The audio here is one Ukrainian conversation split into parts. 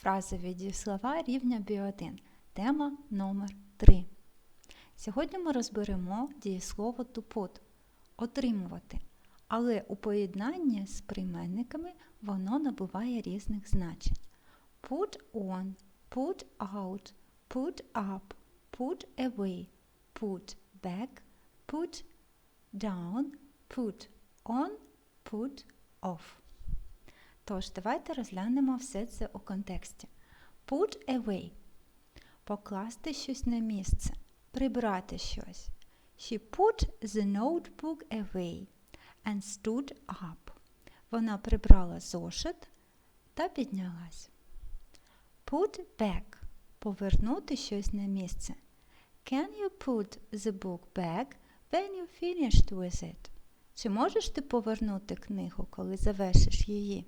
Фразові дієслова рівня B1. Тема номер 3. Сьогодні ми розберемо дієслово to put – отримувати. Але у поєднанні з прийменниками воно набуває різних значень. Put on, put out, put up, put away, put back, put down, put on, put off. Тож, давайте розглянемо все це у контексті. Put away – покласти щось на місце, прибрати щось. She put the notebook away and stood up. Вона прибрала зошит та піднялась. Put back – повернути щось на місце. Can you put the book back when you finished with it? Чи можеш ти повернути книгу, коли завершиш її?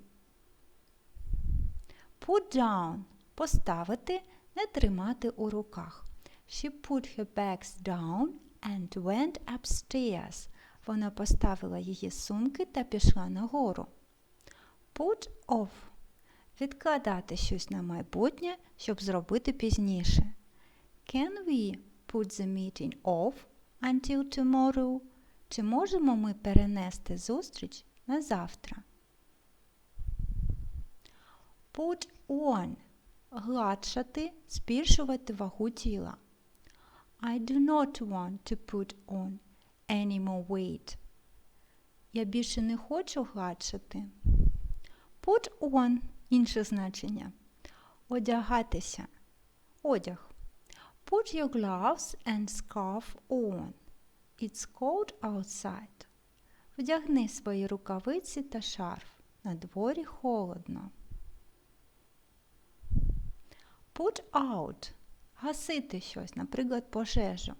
Put down – поставити, не тримати у руках. She put her bags down and went upstairs. Вона поставила її сумки та пішла нагору. Put off – відкладати щось на майбутнє, щоб зробити пізніше. Can we put the meeting off until tomorrow? Чи можемо ми перенести зустріч на завтра? Put on – гладшати, збільшувати вагу тіла. I do not want to put on any more weight. Я більше не хочу гладшати. Put on – інше значення. Одягатися. Одяг. Put your gloves and scarf on. It's cold outside. Вдягни свої рукавиці та шарф. На дворі холодно. Put out – гасити щось, наприклад, пожежу.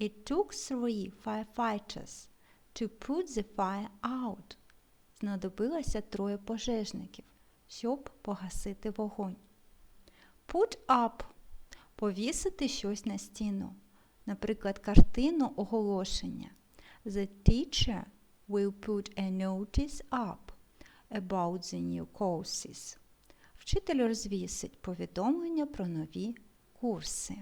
It took three firefighters to put the fire out. Знадобилося троє пожежників, щоб погасити вогонь. Put up – повісити щось на стіну. Наприклад, картину оголошення. The teacher will put a notice up about the new courses. Вчитель розвісить повідомлення про нові курси.